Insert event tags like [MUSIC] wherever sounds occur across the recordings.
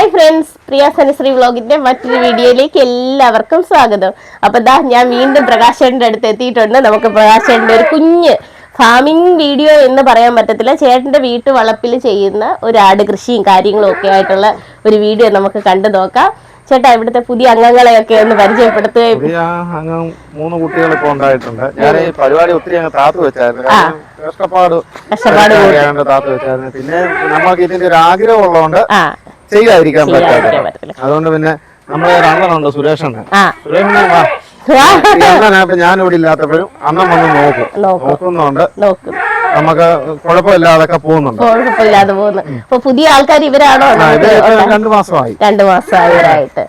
Hi friends പ്രിയ സനശ്രീ വ്ലോഗിന്റെ മറ്റൊരു വീഡിയോയിലേക്ക് എല്ലാവർക്കും സ്വാഗതം. അപ്പൊ ദാ ഞാൻ വീണ്ടും പ്രകാശേട്ടന്റെ അടുത്ത് എത്തിയിട്ടുണ്ട്. നമുക്ക് പ്രകാശേട്ടന്റെ ഒരു കുഞ്ഞ് ഫാമിംഗ് വീഡിയോ എന്ന് പറയാൻ പറ്റത്തില്ല. ചേട്ടന്റെ വീട്ടു വളപ്പിൽ ചെയ്യുന്ന ഒരു ആട് കൃഷിയും കാര്യങ്ങളും ഒക്കെ ആയിട്ടുള്ള ഒരു വീഡിയോ നമുക്ക് കണ്ടു നോക്കാം. ചേട്ടാ ഇവിടുത്തെ പുതിയ അംഗങ്ങളെയൊക്കെ ഒന്ന് പരിചയപ്പെടുത്തുകയും അംഗം മൂന്ന് കുട്ടികൾ ഇപ്പൊ ഉണ്ടായിട്ടുണ്ട്. ഞാൻ ഈ പരിപാടി ഒത്തിരി അങ്ങ് താത്തു വെച്ചായിരുന്നു. കഷ്ടപ്പാട് കഷ്ടപ്പാട് ആയതുകൊണ്ട് താത്തു വെച്ചായിരുന്നു. പിന്നെ നമുക്ക് ഇതിന്റെ ഒരു ആഗ്രഹം ഉള്ളതുകൊണ്ട് ചെയ്യാതിരിക്കാൻ പറ്റില്ല. അതുകൊണ്ട് പിന്നെ നമ്മളെ ഒരു സുരേഷണ്. സുരേഷ് ഞാനിവിടെ ഞാൻ ഇവിടെ ഇല്ലാത്തപ്പോഴും അണ്ണൻ വന്ന് നോക്കും. നോക്കും. നോക്കുന്നുണ്ട്. നോക്കും. നമുക്ക് കുഴപ്പമില്ലാതൊക്കെ പോകുന്നുണ്ട്. കുഴപ്പമില്ലാതെ പോകുന്നു. അപ്പൊ പുതിയ ആൾക്കാർ ഇവരാണോ? രണ്ടു മാസമായി. രണ്ടു മാസമായവരായിട്ട്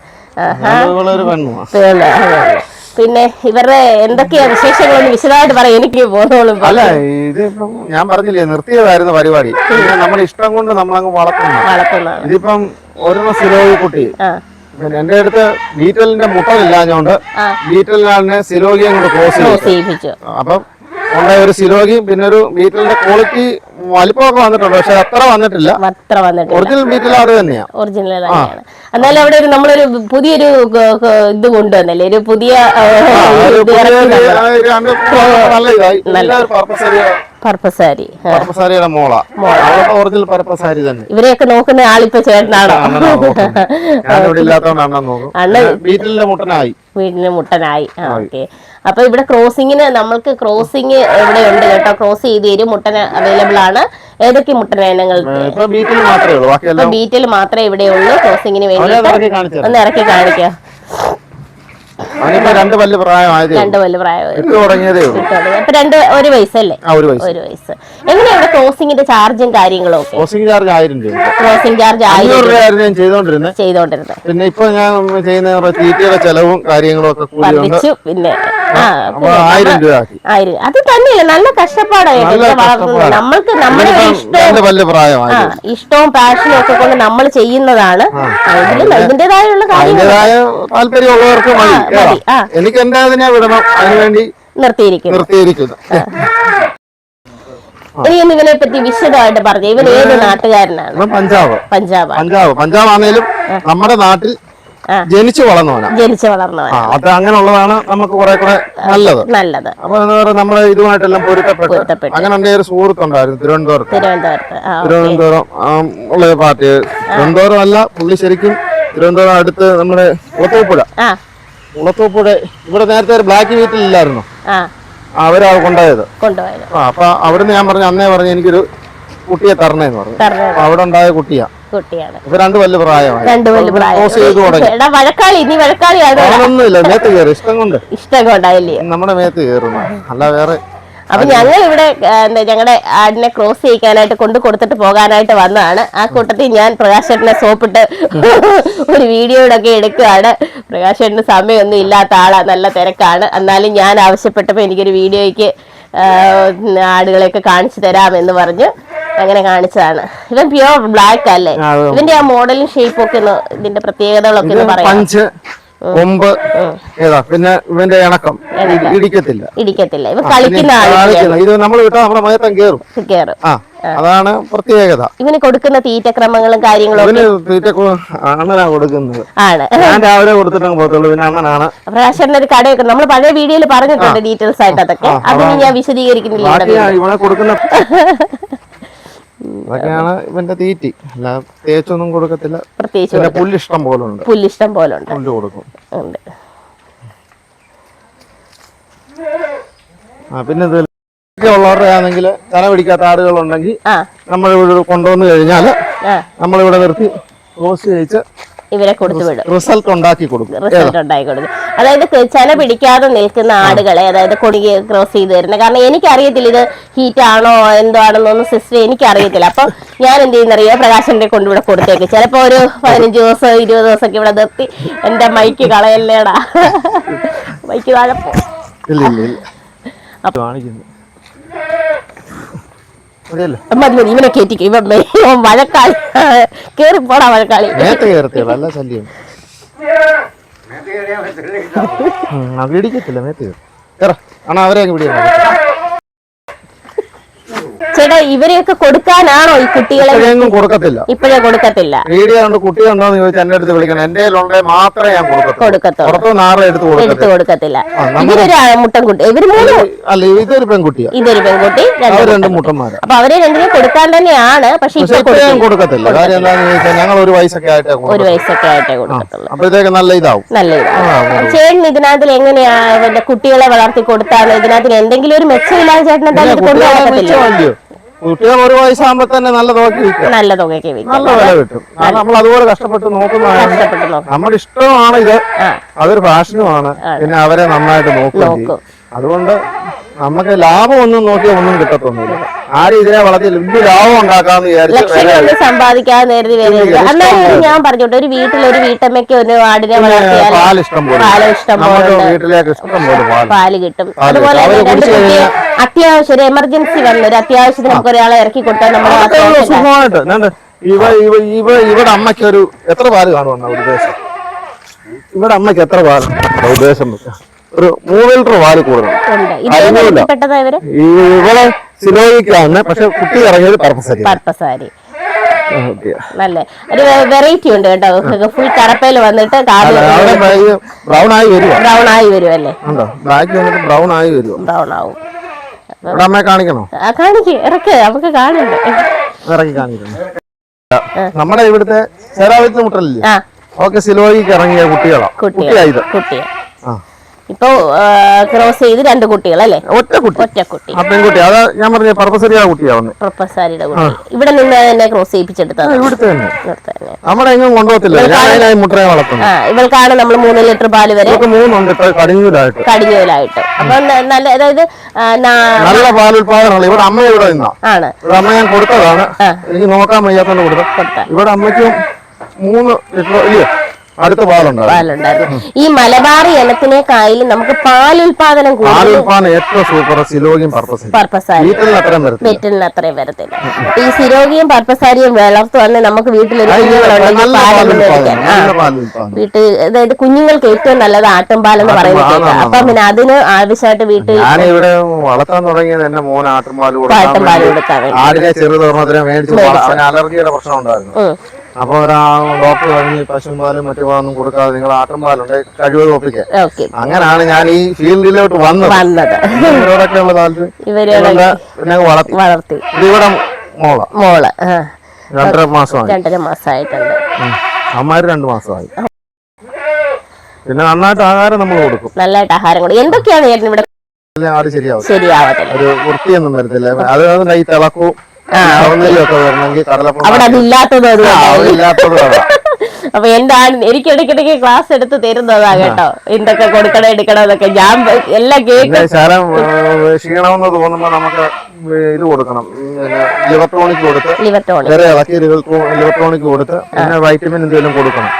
ആഹാ. ഇവളൊരു പെണ്ണുമാ പിന്നെ ഇവരുടെ എന്തൊക്കെയാ വിശേഷങ്ങളൊന്ന് വിശദമായിട്ട് പറയാം എനിക്ക് പോകുന്നോളും അല്ല ഇതിപ്പം ഞാൻ പറഞ്ഞില്ലേ നിർത്തിയതായിരുന്നു പരിപാടി. പിന്നെ നമ്മുടെ ഇഷ്ടം കൊണ്ട് നമ്മളങ്ങ് വളർത്തുന്നു. ഇതിപ്പം ഓരോ സിലോഗി കുട്ടി. പിന്നെ എന്റെ അടുത്ത് ബീറ്റലിന്റെ മുട്ടലില്ലാഞ്ഞോണ്ട്. ബീറ്റലിനെ സിലോഗി അങ്ങോട്ട് ക്ലോസ് അപ്പം ഉണ്ടായ ഒരു സിലോഗിയും പിന്നെ ഒരു ബീറ്റലിന്റെ ക്വാളിറ്റി വലിപ്പമൊക്കെ വന്നിട്ടുണ്ട്. പക്ഷെ അത്ര വന്നിട്ടില്ല. അത്ര വന്നിട്ടില്ല. ഒറിജിനൽ ബീറ്റൽ അത് തന്നെയാണ് ഒറിജിനൽ തന്നെയാണ്. എന്നാലും അവിടെ ഒരു നമ്മളൊരു പുതിയൊരു ഇത് കൊണ്ടുവന്നല്ലേ? ഒരു പുതിയ പർപ്പസാരി. പർപ്പസാരിയുടെ മോള. ഒറിജിനൽ പർപ്പസാരി തന്നെ. ഇവരെയൊക്കെ നോക്കുന്ന ആളിപ്പോ ചേട്ടനാണോ? അണ്ണ [LAUGHS] വീട്ടിലെ മുട്ടനായി. വീട്ടിലെ മുട്ടനായി. ഓക്കെ. അപ്പൊ ഇവിടെ ക്രോസിങ്ങിന് നമ്മൾക്ക് ക്രോസിങ് ഇവിടെ ഉണ്ട് കേട്ടോ. ക്രോസ് ചെയ്ത് തരും. മുട്ടന അവൈലബിൾ ആണ്. ഏതൊക്കെ മുട്ടന ഇനങ്ങൾ ഇപ്പൊ ബീറ്റിൽ മാത്രമേ ഇവിടെ ഉള്ളൂ. ക്രോസിങ്ങിന് വേണ്ടി ഒന്ന് ഇറക്കി കാണിക്കാം. രണ്ട് പല്ല് പ്രായമായതേ രണ്ട് രണ്ട് ഒരു വയസ്സല്ലേ? ഒരു വയസ്സ്. എങ്ങനെയാണ് ക്രോസിംഗിന്റെ ചാർജും കാര്യങ്ങളും ക്രോസിംഗ് ചാർജ് ആയിരം രൂപ ക്രോസിംഗ് ചാർജ് ആയിരം അഞ്ഞൂറ് രൂപയായിരുന്നു ഞാൻ ചെയ്തോണ്ടിരുന്നത് ചെയ്തോണ്ടിരുന്നത് പിന്നെ ഇപ്പൊ ഞാൻ ചെയ്യുന്ന തീറ്റയുടെ ചെലവും കാര്യങ്ങളും ഒക്കെ പിന്നെ ആയിരം രൂപ ആയിരം. അത് തന്നെയല്ല നല്ല കഷ്ടപ്പാടായിട്ട് വളർത്തുന്നത്. നമ്മൾക്ക് നമ്മുടെ ഇഷ്ടവും ഇഷ്ടവും പാഷനും ഒക്കെ കൊണ്ട് നമ്മൾ ചെയ്യുന്നതാണ്. അതിന്റെതായുള്ള താല്പര്യമുള്ളവർക്ക് മതി. എനിക്ക് വിടണം. അതിനുവേണ്ടി നിർത്തിയിരിക്കുന്നു. ഇനി ഇവനെ പറ്റി വിശദമായിട്ട് പറഞ്ഞു. ഇവൻ ഏത് നാട്ടുകാരനാണ്? പഞ്ചാബ്. പഞ്ചാബ്. പഞ്ചാബ്. പഞ്ചാബ് ആണെങ്കിലും നമ്മുടെ നാട്ടിൽ. ജനിച്ചു വളർന്നവനാ. ജനിച്ചു വളർന്നവൻ അത് അങ്ങനെയുള്ളതാണ് നമുക്ക് കുറെ കൂടെ നല്ലത്. നല്ലത്. അപ്പൊ എന്താ പറയുക നമ്മൾ ഇതുമായിട്ടെല്ലാം പൊരുത്തപ്പെട്ട്. അങ്ങനെ എന്റെ ഒരു സുഹൃത്തുണ്ടായിരുന്നു തിരുവനന്തപുരത്ത്. തിരുവനന്തപുരം ഉള്ള പാർട്ടി. തിരുവനന്തപുരം അല്ല പുള്ളി ശരിക്കും തിരുവനന്തപുരം അടുത്ത് നമ്മുടെ കുളത്തൂപ്പുഴ കുളത്തൂപ്പുഴ ഇവിടെ നേരത്തെ ഒരു ബ്ലാക്ക് വീട്ടിലില്ലായിരുന്നു? അവരാ കൊണ്ടുപോയത്. അപ്പൊ അവിടുന്ന് ഞാൻ പറഞ്ഞു അന്നേ പറഞ്ഞു എനിക്കൊരു കുട്ടിയെ തരണേന്ന് പറഞ്ഞു. പറഞ്ഞത് അപ്പൊ അവിടെ ഉണ്ടായ കുട്ടിയാ. കുട്ടിയാണ്. ഇപ്പൊ രണ്ട് പ്രായമായി. പ്രായം. വഴക്കാളി വഴക്കാളിയാണ്. മേത്ത് കയറി. ഇഷ്ടം കൊണ്ട്. ഇഷ്ടം കൊണ്ടായില്ലേ നമ്മുടെ മേത്ത് കയറുന്നു അല്ല വേറെ അപ്പൊ ഞങ്ങൾ ഇവിടെ എന്താ ഞങ്ങളുടെ ആടിനെ ക്രോസ് ചെയ്യിക്കാനായിട്ട് കൊണ്ടു കൊടുത്തിട്ട് പോകാനായിട്ട് വന്നതാണ്. ആ കൂട്ടത്തിൽ ഞാൻ പ്രകാശേട്ടനെ സോപ്പിട്ട് ഒരു വീഡിയോ ഒക്കെ എടുക്കുകയാണ് പ്രകാശേട്ടന് സമയമൊന്നും ഇല്ലാത്ത ആളാ നല്ല തിരക്കാണ്. എന്നാലും ഞാൻ ആവശ്യപ്പെട്ടപ്പോൾ എനിക്കൊരു വീഡിയോയ്ക്ക് ആടുകളെയൊക്കെ കാണിച്ചു തരാമെന്ന് പറഞ്ഞു. അങ്ങനെ കാണിച്ചതാണ്. ഇവൻ പ്യുവർ ബ്ലാക്ക് അല്ലേ? ഇവന്റെ ഇതിന്റെ ആ മോഡലും ഷേപ്പും ഒക്കെ ഒന്ന് ഇതിന്റെ പ്രത്യേകതകളൊക്കെ ഒന്ന് പറയാം കൊമ്പ് ഏതാ? പിന്നെ ഇവന്റെ ഇണക്കം. ഇടി- ഇടിക്കത്തില്ല. ഇടിക്കത്തില്ല. ഇവ കളിക്കുന്ന ഇത് നമ്മൾ വിട്ടാ നമ്മുടെ മയത്തം കേറും. കേറും. ആ അതാണ് പ്രത്യേകത. ഇവന് കൊടുക്കുന്ന തീറ്റക്രമങ്ങളും കാര്യങ്ങളും ഇവന് തീറ്റ അണ്ണനാ കൊടുക്കുന്നത്. ആണ്. ഞാൻ രാവിലെ കൊടുത്തിട്ടങ്ങ് പോകത്തുള്ളൂ. പിന്നെ അണ്ണനാണ് പ്രകാശന്റെ ഒരു കടയൊക്കെ നമ്മൾ പഴയ വീഡിയോയിൽ പറഞ്ഞിട്ടുണ്ട് ഡീറ്റെയിൽസ് ആയിട്ട് അതൊക്കെ അതിന് ഞാൻ വിശദീകരിക്കുന്നില്ല ഇവിടെ. കൊടുക്കുന്ന [LAUGHS] അതൊക്കെയാണ് ഇവന്റെ തീറ്റി. അല്ല തേച്ചൊന്നും കൊടുക്കത്തില്ല. പ്രത്യേകിച്ച് പിന്നെ പുല്ലിഷ്ടം പോലെ ഉണ്ട് പുല്ലിഷ്ടം പോലെ ഉണ്ട് പുല്ല് കൊടുക്കും. ഉണ്ട്. ആ പിന്നെ ഇത് ഉള്ളവരുടെ ആണെങ്കിൽ തല പിടിക്കാത്ത ആടുകളുണ്ടെങ്കിൽ ഇവിടെ കൊണ്ടുവന്നു കഴിഞ്ഞാൽ നമ്മളിവിടെ നിർത്തി ക്ലോസ് ചെയ്യിച്ച് ഇവരെ കൊടുത്തു വിടും. റിസൾട്ട് ഉണ്ടാക്കി കൊടുക്കും. റിസൾട്ട് ഉണ്ടാക്കി കൊടുക്കും. അതായത് ചില പിടിക്കാതെ നിൽക്കുന്ന ആടുകളെ അതായത് കൊടുങ്ങി ക്രോസ് ചെയ്ത് വരുന്നത് കാരണം എനിക്കറിയത്തില്ല ഇത് ഹീറ്റ് ആണോ എന്തോ ആണെന്നൊന്നും സിസ്റ്റർ എനിക്കറിയത്തില്ല. അപ്പൊ ഞാൻ എന്ത് ചെയ്യുന്നറിയോ? പ്രകാശന്റെ കൊണ്ടിവിടെ കൊടുത്തേക്ക്. ചിലപ്പോ ഒരു പതിനഞ്ച് ദിവസം ഇരുപത് ദിവസം ഒക്കെ ഇവിടെ നിർത്തി എന്റെ മൈക്ക് കളയല്ലേടാ. മൈക്ക് താഴെ പോ. മതി മതി ഇവനെ കേറ്റിക്കും. ഇവൻ വഴക്കാളി. കേറി പോടാ വഴക്കാളി. നേരത്തെ കയറത്തില്ല അല്ല ശല്യം. അത് ഇടിക്കത്തില്ല നേരത്തെ കയറി. ആണോ അവരെ അങ്ങ് പിടിയാ ചേട്ടാ ഇവരെയൊക്കെ കൊടുക്കാനാണോ ഈ കുട്ടികളെ എങ്ങും കൊടുക്കത്തില്ല. ഇപ്പോഴേ കൊടുക്കത്തില്ല. വീഡിയോ കൊണ്ട് കുട്ടി ഉണ്ടോന്ന് ചോദിച്ചാൽ എന്റെ അടുത്ത് വിളിക്കണം. എന്റെ കയ്യിലുണ്ടെ മാത്രമേ ഞാൻ കൊടുക്കത്തുള്ളൂ. പുറത്തുനിന്ന് ആരുടെ എടുത്ത് എടുത്തു കൊടുക്കത്തില്ല. ഇവരൊരു മുട്ടൻകുട്ടി ഇവർ മൂന്ന് അല്ല ഇതൊരു പെൺകുട്ടി ഇതൊരു പെൺകുട്ടി രണ്ട് മുട്ടന്മാര്. അപ്പൊ അവരെ രണ്ടിനും കൊടുക്കാൻ തന്നെയാണ് പക്ഷെ കൊടുക്കത്തില്ല. കാര്യം എന്താണെന്ന് ചോദിച്ചാൽ ഞങ്ങൾ ഒരു വയസ്സൊക്കെ ആയിട്ടേ ഒരു. വയസ്സൊക്കെ ആയിട്ടേ കൊടുക്കത്തുള്ളൂ. അപ്പോഴത്തേക്ക് നല്ല ഇതാവും. നല്ല ഇതാവും. ചേട്ടൻ ഇതിനകത്തിൽ എങ്ങനെയാ കുട്ടികളെ വളർത്തി കൊടുത്താലും ഇതിനകത്തിൽ എന്തെങ്കിലും ഒരു മെച്ചമില്ലാതെ ചേട്ടൻ എന്തായാലും കൊണ്ടുപോകത്തില്ല കുട്ടികൾ ഒരു വയസ്സാകുമ്പോ തന്നെ നല്ല നോക്കി വിൽക്കാം. നല്ല തുകയ്ക്ക് വിൽക്കും. നല്ല വില കിട്ടും. കാരണം നമ്മൾ അതുപോലെ കഷ്ടപ്പെട്ട് നോക്കുന്നതാണ് നോക്കും. നമ്മുടെ ഇഷ്ടമാണ് ഇത്. അതൊരു ഫാഷനുമാണ്. പിന്നെ അവരെ നന്നായിട്ട് നോക്കും. അതുകൊണ്ട് നമുക്ക് ലാഭം ഒന്നും നോക്കിയാൽ ഒന്നും കിട്ടത്തൊന്നുമില്ല. ആരും ഇതിനെ വളർത്തി വലിയ ലാഭം ഉണ്ടാക്കാന്ന് വിചാരിച്ച് നേരത്തെ വരരുത് എന്നാലും ഞാൻ പറഞ്ഞോട്ടെ ഒരു വീട്ടിൽ ഒരു വീട്ടമ്മയ്ക്ക് ഒരു ആടിനെ വളർത്തിയാൽ പാൽ ഇഷ്ടം പോലെ. പാൽ ഇഷ്ടം പോലെ നമുക്ക് വീട്ടിലേക്ക് ഇഷ്ടം പോലെ പാൽ പാൽ കിട്ടും. അതുപോലെ കിട്ടും. തന്നെ രണ്ട് കുടിച്ച് കുട്ടിയെ അത്യാവശ്യം ഒരു എമർജൻസി വന്നു. ഒരു അത്യാവശ്യത്തിന് നമുക്ക് ഒരാളെ ഇറക്കി കൊടുത്താൽ നമ്മൾ സുഖമായിട്ട്. ഇവ ഇവ ഇവ ഇവിടെ അമ്മയ്ക്ക് ഒരു എത്ര പാൽ കാണുമെന്ന ഉദ്ദേശം? ഇവിടെ അമ്മയ്ക്ക് എത്ര പാൽ ഉദ്ദേശം വെച്ചാ? ഒരു മൂന്ന് ലിറ്റർ പാൽ കൂടുതൽ. ഇവിടെ സിലോയിക്കാണ് പക്ഷെ കുട്ടി ഇറങ്ങിയത് പർപ്പസ് പർപ്പസാരി നല്ല. ഒരു വെറൈറ്റി ഉണ്ട് കേട്ടോ. ഫുൾ കറപ്പയിൽ വന്നിട്ട് ബ്രൗൺ ആയി വരും ബ്രൗൺ ആയി വരും അല്ലേ ബാക്കി വന്നിട്ട് ബ്രൗൺ ആയി വരും ബ്രൗൺ ആവും. അമ്മയെ കാണിക്കണോ? ആ കാണിക്ക്. ഇറക്ക്. നമുക്ക് കാണുന്നുണ്ട്. ഇറക്കി കാണിക്കണം നമ്മുടെ ഇവിടുത്തെ മുട്ടലില്ലേ? ഓക്കെ സിലോയിക്ക് ഇറങ്ങിയ കുട്ടികളാ. കുട്ടിയായിരുന്നു കുട്ടിയായത് കുട്ടിയെ. ഇപ്പൊ ക്രോസ് ചെയ്ത് രണ്ട് കുട്ടികളല്ലേ? ഒറ്റ കുട്ടി. ഒറ്റ കുട്ടി. പെൺകുട്ടി. അത് ഞാൻ പറഞ്ഞ പർപ്പസരിയാ കുട്ടിയാ വന്ന് പ്രൊഫസാരിയുടെ കുട്ടി. ഇവിടെ നിന്ന് തന്നെ ക്രോസ് ചെയ്യിപ്പിച്ചെടുത്തത്. ഇവിടുത്തെ തന്നെ. നമ്മുടെ എങ്ങും കൊണ്ടുപോകത്തില്ല. മുട്ടയെ വളർത്തുന്നു ഇവൾക്കാണ് നമ്മൾ മൂന്ന് ലിറ്റർ പാൽ വരെ മൂന്നുണ്ട്. കടിഞ്ഞൂലായിട്ട്. കടിഞ്ഞൂലായിട്ട്. അപ്പൊ നല്ല അതായത് നല്ല പാൽ നല്ല പാലുൽപാദനമുള്ള ഇവിടെ അമ്മ ഇവിടെ ആണ്. ഇവിടെ അമ്മ ഞാൻ കൊടുത്തതാണ്. എനിക്ക് നോക്കാൻ വയ്യാത്തോണ്ട് കൊടുത്തു കൊടുത്ത ഇവിടെ അമ്മയ്ക്കും മൂന്ന് ലിറ്റർ ഇല്ലേ? അടുത്ത പാലുണ്ടായിരുന്നു. ഈ മലബാറി ഇനത്തിനേക്കായാലും നമുക്ക് പാലുൽപാദനം പാൽ ഉൽപാദനം ഏറ്റവും സൂപ്പർ സിലോഗിയും പർപ്പസും പർപ്പസാരി വീട്ടിൽ അത്രയും വരത്തില്ല. ഈ സിരോഗിയും പർപ്പസാരിയും വളർത്തുവന്ന് നമുക്ക് വീട്ടിലൊരു കുഞ്ഞുങ്ങളുണ്ടെങ്കിൽ പാലൊന്നും വീട്ടിൽ അതായത് കുഞ്ഞുങ്ങൾക്ക് ഏറ്റവും നല്ലത് ആട്ടുംപാലെന്ന് പറയുന്നത് അപ്പൊ പിന്നെ അതിന് ആവശ്യമായിട്ട് വീട്ടിൽ ഇവിടെ വളർത്താൻ തുടങ്ങിയത് എന്റെ മോൻ ആട്ടുംപാൽ ആട്ടുംപാൽ കൊടുക്കാൻ ആടിനെ ചെറുതോർണത്തിനെ മേടിച്ചു അലർജിയുടെ പ്രശ്നം ഉണ്ടായിരുന്നു. അപ്പൊ ഒരാ ഡോക്ടർ പറഞ്ഞ് പശുപാലും മറ്റു പാലൊന്നും കൊടുക്കാതെ നിങ്ങൾ ആട്ടുംപാലുണ്ട് കഴിവ് ഓക്കെ. അങ്ങനെയാണ് ഞാൻ ഈ ഫീൽഡിലോട്ട് വന്നത്. വന്നത്. ഇവരോടൊക്കെ ഉള്ള താല്പര്യം? വളർത്തി. വളർത്തി. ഇവിടെ മോൾ. മോൾ രണ്ടര മാസം രണ്ടര മാസമായിട്ടുണ്ട്. ഉം. അമ്മാര് രണ്ടു മാസമായി. പിന്നെ നന്നായിട്ട് ആഹാരം നമ്മൾ കൊടുക്കും. നല്ലതായിട്ട് ആഹാരം കൊടുക്കും. എന്തൊക്കെയാണ് ഇവിടെ ശരിയാവും. ശരിയാവത്തില്ല ഒരു വൃത്തിയൊന്നും വരത്തില്ല. അത് അതുകൊണ്ട് ഈ വരണമെങ്കിൽ അവിടെ അതില്ലാത്തത്. ഇല്ലാത്തത് അപ്പൊ എന്താണ് എനിക്ക് ഇടയ്ക്കിടയ്ക്ക് ക്ലാസ് എടുത്ത് തരുന്നതാ കേട്ടോ. എന്തൊക്കെ കൊടുക്കണം എടുക്കണം എന്നൊക്കെ ഞാൻ എല്ലാം കേൾക്കും ക്ഷീണമെന്ന് തോന്നുമ്പോ നമുക്ക് ഇത് കൊടുക്കണം. ഇലക്ട്രോണിക് കൊടുത്ത് വേറെ ഇളക്കി ഇലക്ട്രോണിക് കൊടുത്ത് പിന്നെ വൈറ്റമിൻ എന്തെങ്കിലും കൊടുക്കണം.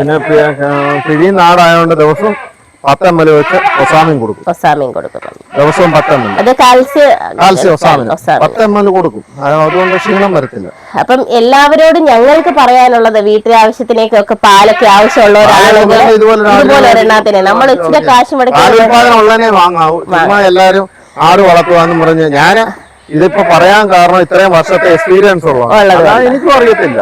പിന്നെ പിഴി നാടായതുകൊണ്ട് ദിവസം പത്ത് എം എൽ വെച്ച് ഒസാമിൻ കൊടുക്കും. ഒസാമിയും കൊടുക്കുന്നുണ്ട് ദിവസവും പത്ത് എം എൽ അത് കാൽസ്യം കാൽസ്യം ഒസാമിൻ ഒസാമിൻ പത്ത് എം എൽ കൊടുക്കും. അതുകൊണ്ട് ക്ഷീണം വരത്തില്ല. അപ്പം എല്ലാവരോടും ഞങ്ങൾക്ക് പറയാനുള്ളത് വീട്ടിലെ ആവശ്യത്തിനേക്കൊക്കെ പാലൊക്കെ ആവശ്യമുള്ളവരാണെങ്കിൽ ഇതുപോലെ ഒരെണ്ണത്തിന്. നമ്മൾ ഇച്ചിരി കാശ് മുടക്കി വാങ്ങാവൂ. എല്ലാരും ആട് വളർത്തുവാന്ന് പറഞ്ഞ് ഞാൻ ഇതിപ്പോ പറയാൻ കാരണം ഇത്രയും വർഷത്തെ എക്സ്പീരിയൻസ് ഉള്ളത് എനിക്കും അറിയത്തില്ല.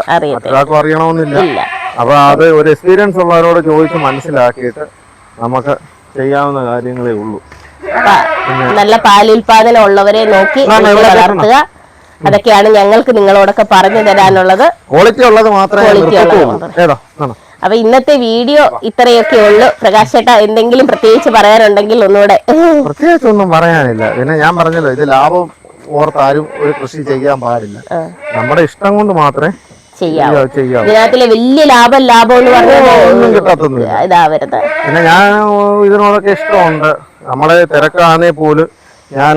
അറിയണമെന്നില്ല. അപ്പൊ അത് ഒരു എക്സ്പീരിയൻസ് ഉള്ളവരോട് ചോദിച്ച് മനസ്സിലാക്കിയിട്ട് നമുക്ക് ചെയ്യാവുന്ന കാര്യങ്ങളേ ഉള്ളൂ. നല്ല പാലുൽപാദനം ഉള്ളവരെ നോക്കി വളർത്തുക. അതൊക്കെയാണ് ഞങ്ങൾക്ക് നിങ്ങളോടൊക്കെ പറഞ്ഞു തരാനുള്ളത്. ക്വാളിറ്റി ഉള്ളത് മാത്രമേ അപ്പൊ ഇന്നത്തെ വീഡിയോ ഇത്രയൊക്കെ ഉള്ളു. പ്രകാശ് ചേട്ടാ എന്തെങ്കിലും പ്രത്യേകിച്ച് പറയാനുണ്ടെങ്കിൽ ഒന്നുകൂടെ. പ്രത്യേകിച്ച് ഒന്നും പറയാനില്ല. പിന്നെ ഞാൻ പറഞ്ഞല്ലോ ഇത് ലാഭം ഓർത്ത് ആരും ഒരു കൃഷി ചെയ്യാൻ പാടില്ല. നമ്മുടെ ഇഷ്ടം കൊണ്ട് മാത്രമേ ചെയ്യാം ഇതിനകത്തിലെ വലിയ ലാഭം ലാഭം എന്ന് പറഞ്ഞാൽ കിട്ടാത്തൊന്നുമില്ല. ഇതാവരുത്. പിന്നെ ഞാൻ ഇതിനോടൊക്കെ ഇഷ്ടമുണ്ട്. നമ്മളെ തിരക്കാണേ പോലും ഞാൻ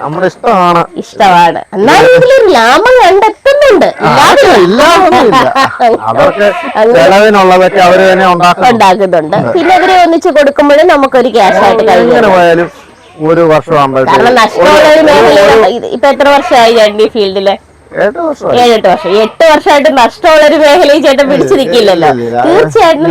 നമ്മുടെ ഇഷ്ടമാണ്. ഇഷ്ടമാണ്. എന്നാലും ലാഭം കണ്ടെത്തുന്നുണ്ട്. അവർക്ക് ചെലവിനുള്ളതൊക്കെ അവർ തന്നെ ഉണ്ടാക്കുന്നുണ്ട്. പിന്നെ അവരെ ഒന്നിച്ച് കൊടുക്കുമ്പോഴും നമുക്കൊരു ക്യാഷ് ആയിട്ട് എങ്ങനെ പോയാലും ഒരു വർഷം ആകുമ്പോഴത്തേക്ക് ഇത് ഇപ്പൊ എത്ര വർഷമായി ഫീൽഡിൽ? ഏഴെട്ട് വർഷം എട്ട് വർഷമായിട്ട് നഷ്ടമുള്ള ഒരു മേഖലയിൽ ചേട്ടൻ പിടിച്ചു നിൽക്കില്ലല്ലോ ഇല്ല, ഇല്ല. തീർച്ചയായിട്ടും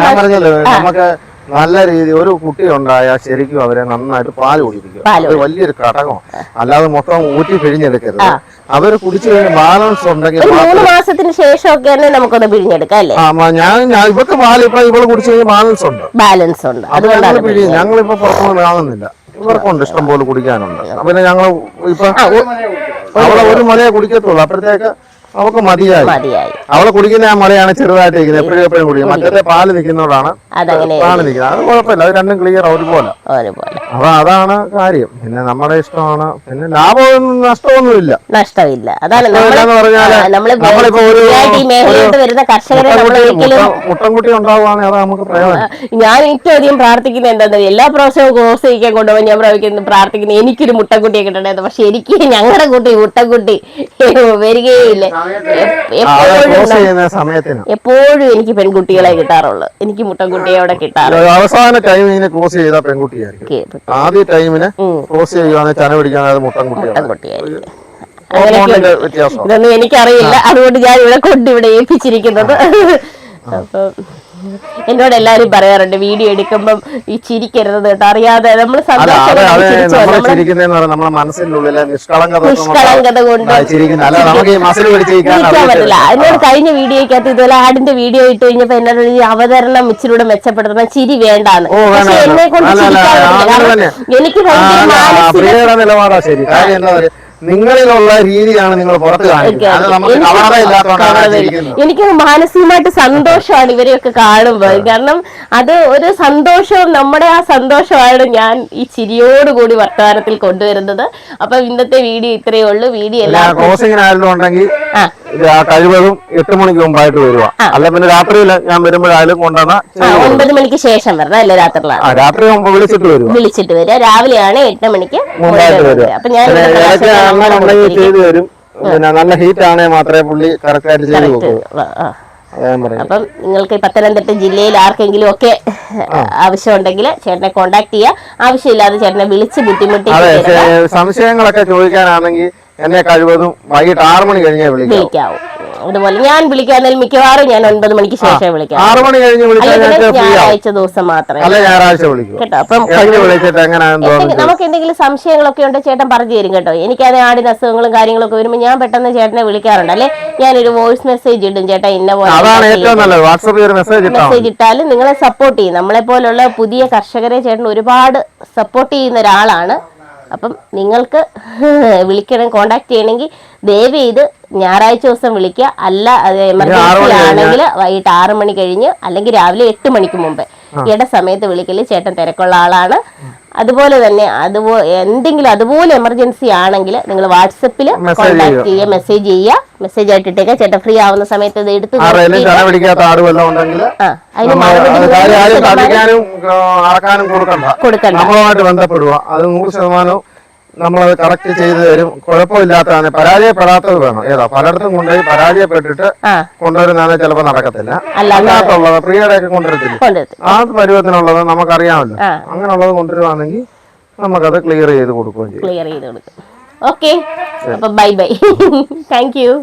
നമുക്ക് നല്ല രീതി ഒരു കുട്ടി ഉണ്ടായാൽ ശരിക്കും അവരെ നന്നായിട്ട് പാൽ കുടിപ്പിക്കും. അത് വലിയൊരു ഘടകമാണ്. അല്ലാതെ മൊത്തം ഊറ്റി പിഴിഞ്ഞെടുക്കരുത്. അവർ കുടിച്ചു കഴിഞ്ഞാൽ ബാലൻസ് ഉണ്ടെങ്കിൽ മൂന്ന് മാസത്തിന് ശേഷമൊക്കെ നമുക്കൊന്ന് പിഴിഞ്ഞെടുക്കാം അല്ലേ? ഞാൻ ഞാൻ ഇവക്ക് പാൽ ഇപ്പൊ ഇവൾ കുടിച്ചു കഴിഞ്ഞാൽ ബാലൻസ് ഉണ്ട്. ബാലൻസ് ഉണ്ട്. അതുകൊണ്ടാണ് പിഴിയും. ഞങ്ങളിപ്പോ പുറത്തൊന്നും കാണുന്നില്ല. ഇവർക്കുണ്ട് ഇഷ്ടം പോലെ കുടിക്കാനുണ്ട്. പിന്നെ ഞങ്ങൾ ഇപ്പൊ അവളെ ഒരു മലയെ കുടിക്കത്തുള്ളൂ. അപ്പോഴത്തേക്ക് അവക്ക് മതിയായി. മതിയായി. അവളെ കുടിക്കുന്ന ആ മലയാണ് ചെറുതായിട്ട് ഇരിക്കുന്നത്. എപ്പോഴും എപ്പോഴും കുടിക്കും. മറ്റേ പാൽ നിൽക്കുന്നവരാണ് പാൽ നിൽക്കുന്നത്. അത് കുഴപ്പമില്ല. അത് രണ്ടും ക്ലിയർ ഒരുപോലെ. അപ്പൊ അതാണ് കാര്യം. പിന്നെ നമ്മുടെ ഇഷ്ടമാണ്. പിന്നെ ലാഭമൊന്നും നഷ്ടമൊന്നുമില്ല. നഷ്ടമില്ല. അതാണ് നമ്മളിപ്പോ ഒരു- മുട്ടൻകുട്ടി ഉണ്ടാവുകയാണെങ്കിൽ അത് നമുക്ക് പ്രയോജനം. ഞാൻ ഏറ്റവും അധികം പ്രാർത്ഥിക്കുന്നത് എന്താ എല്ലാ പ്രാവശ്യവും ക്രോസ് ചെയ്യിക്കാൻ കൊണ്ടുപോകാൻ ഞാൻ പ്രാർത്ഥിക്കുന്നു പ്രാർത്ഥിക്കുന്നത് എനിക്കൊരു മുട്ടൻകുട്ടിയെ കിട്ടണേ പക്ഷെ എനിക്ക് ഞങ്ങളുടെ കുട്ടി മുട്ടൻകുട്ടി വരികയില്ലേ. എപ്പോഴും എനിക്ക് പെൺകുട്ടികളെ കിട്ടാറുള്ളൂ. എനിക്ക് മുട്ടൻകുട്ടിയെ അവിടെ കിട്ടാറുള്ളു. അവസാന ടൈമിന് ക്ലോസ് ചെയ്ത പെൺകുട്ടിയായിരിക്കും. ആദ്യ ടൈമിന് ക്ലോസ് ക്രോസ് ചെയ്യുകയാണെങ്കിൽ ചന പെൺകുട്ടിയായിരിക്കും ഹോർമോണിന്റെ വ്യത്യാസം ഇതൊന്നും എനിക്കറിയില്ല. അതുകൊണ്ട് ഞാൻ ഇവിടെ കൊണ്ടിവിടെ ഏൽപ്പിച്ചിരിക്കുന്നത്. അപ്പം എന്നോട് എല്ലാരും പറയാറുണ്ട് വീഡിയോ എടുക്കുമ്പം ഈ ചിരിക്കരുത് കേട്ടോ. അറിയാതെ നമ്മൾ നിഷ്കളങ്കത കൊണ്ട് പറ്റില്ല. എന്നോട് കഴിഞ്ഞ വീഡിയോക്കകത്ത് ഇതുപോലെ ആടിന്റെ വീഡിയോ ഇട്ട് കഴിഞ്ഞപ്പോ എന്നോട് ഈ അവതരണം ഇച്ചിരി കൂടെ മെച്ചപ്പെടുത്തണം ചിരി വേണ്ടാന്ന്. പക്ഷെ. എന്നെ കൊണ്ട്. എനിക്ക് ഭയങ്കര നിങ്ങളിലുള്ള രീതിയാണ് നിങ്ങൾ പുറത്ത് കാണിക്കുന്നത്. എനിക്ക് മാനസികമായിട്ട് സന്തോഷമാണ് ഇവരെയൊക്കെ കാണുമ്പോൾ. കാരണം അത് ഒരു സന്തോഷവും നമ്മുടെ ആ സന്തോഷമാണ് ഞാൻ ഈ ചിരിയോടുകൂടി വർത്തമാനത്തിൽ കൊണ്ടുവരുന്നത്. അപ്പൊ ഇന്നത്തെ വീഡിയോ ഇത്രയേ ഉള്ളൂ. വീഡിയോ എല്ലാം ക്രോസിംഗ് ആയാലും ഉണ്ടെങ്കിൽ കഴിവതും എട്ട് മണിക്ക് മുമ്പായിട്ട് വരിക. അല്ല പിന്നെ രാത്രിയിൽ ഞാൻ വരുമ്പോഴായാലും കൊണ്ടുവന്ന ഒമ്പത് മണിക്ക് ശേഷം വരണം അല്ലേ രാത്രിയിലാണ്? രാത്രി വിളിച്ചിട്ട് വരും വിളിച്ചിട്ട് വരിക. രാവിലെയാണ് എട്ട് മണിക്ക് മുമ്പായിട്ട് വരിക. അപ്പൊ ഞാൻ. ചെയ്തു തരും. പിന്നെ നല്ല ഹീറ്റ് ആണെങ്കിൽ മാത്രമേ പുള്ളി കറക്റ്റ് ആയിട്ട് ചെയ്ത് അപ്പം നിങ്ങൾക്ക് പത്തനംതിട്ട ജില്ലയിൽ ആർക്കെങ്കിലും ഒക്കെ ആവശ്യമുണ്ടെങ്കിൽ ചേട്ടനെ കോണ്ടാക്ട് ചെയ്യുക. ആവശ്യമില്ലാതെ ചേട്ടനെ വിളിച്ച് ബുദ്ധിമുട്ടി സംശയങ്ങളൊക്കെ ചോദിക്കാനാണെങ്കിൽ എന്നെ കഴിവതും വൈകിട്ട് ആറു മണി കഴിഞ്ഞേ വിളിക്കാം വിളിക്കാവും. അതുപോലെ ഞാൻ വിളിക്കാൻ മിക്കവാറും ഞാൻ ഒൻപത് മണിക്ക് ശേഷം വിളിക്കാം ആറു മണി കഴിഞ്ഞ് ഞായറാഴ്ച ദിവസം മാത്രമേ അല്ല ഞായറാഴ്ച വിളിക്കും. കേട്ടോ അപ്പം വിളിച്ചിട്ട് എങ്ങനെയാണെന്ന് നമുക്ക് എന്തെങ്കിലും സംശയങ്ങളൊക്കെ ഉണ്ട്? ചേട്ടൻ പറഞ്ഞു തരും കേട്ടോ. എനിക്കത് ആടിന് അസുഖങ്ങളും കാര്യങ്ങളൊക്കെ വരുമ്പോൾ ഞാൻ പെട്ടെന്ന് ചേട്ടനെ വിളിക്കാറുണ്ട്. അല്ലെ? ഞാനൊരു വോയിസ് മെസ്സേജ് ഇടും ചേട്ടാ ഇന്ന പോലെ മെസ്സേജ് ഇട്ടാലും നിങ്ങളെ സപ്പോർട്ട് ചെയ്യും. നമ്മളെ പോലുള്ള പുതിയ കർഷകരെ ചേട്ടൻ ഒരുപാട് സപ്പോർട്ട് ചെയ്യുന്ന ഒരാളാണ്. അപ്പം നിങ്ങൾക്ക് [LAUGHS] വിളിക്കണം കോണ്ടാക്ട് ചെയ്യണമെങ്കിൽ ദയവ് ചെയ്ത് ഞായറാഴ്ച ദിവസം വിളിക്കുക. അല്ല എമർജൻസി ആണെങ്കിൽ വൈകിട്ട് ആറ് മണി കഴിഞ്ഞ് അല്ലെങ്കിൽ രാവിലെ എട്ട് മണിക്ക് മുമ്പ്. ഇട സമയത്ത് വിളിക്കൽ ചേട്ടൻ തിരക്കുള്ള ആളാണ്. അതുപോലെ തന്നെ അതുപോലെ എന്തെങ്കിലും അതുപോലെ എമർജൻസി ആണെങ്കിൽ നിങ്ങൾ വാട്സപ്പിൽ കോൺടാക്ട് ചെയ്യുക. മെസ്സേജ് ചെയ്യുക. മെസ്സേജ് ആയിട്ട് ഇട്ടേക്കുക ചേട്ടൻ ഫ്രീ ആവുന്ന സമയത്ത് ഇത് എടുത്ത് കൊടുക്കണ്ട. നമ്മളത് കറക്റ്റ് ചെയ്തു തരും. കുഴപ്പമില്ലാത്തതാണ്. പരാജയപ്പെടാത്തത് വേണം. ഏതാ? പലയിടത്തും കൊണ്ടുപോയി പരാജയപ്പെട്ടിട്ട് കൊണ്ടുവരുന്നതാണ് ചിലപ്പോൾ നടക്കത്തില്ല. അല്ലാതെ അല്ലാത്തുള്ളത് പ്രിയയുടെ ഒക്കെ കൊണ്ടുവരത്തില്ല? കൊണ്ടുവരും ആ പരുവത്തിനുള്ളത് നമുക്കറിയാമല്ലോ. അങ്ങനെയുള്ളത് കൊണ്ടുവരുവാണെങ്കിൽ നമുക്കത് ക്ലിയർ ചെയ്ത് കൊടുക്കുകയും ചെയ്യും. ക്ലിയർ ചെയ്ത് കൊടുക്കും. ഓക്കെ അപ്പൊ ബൈ ബൈ താങ്ക് യു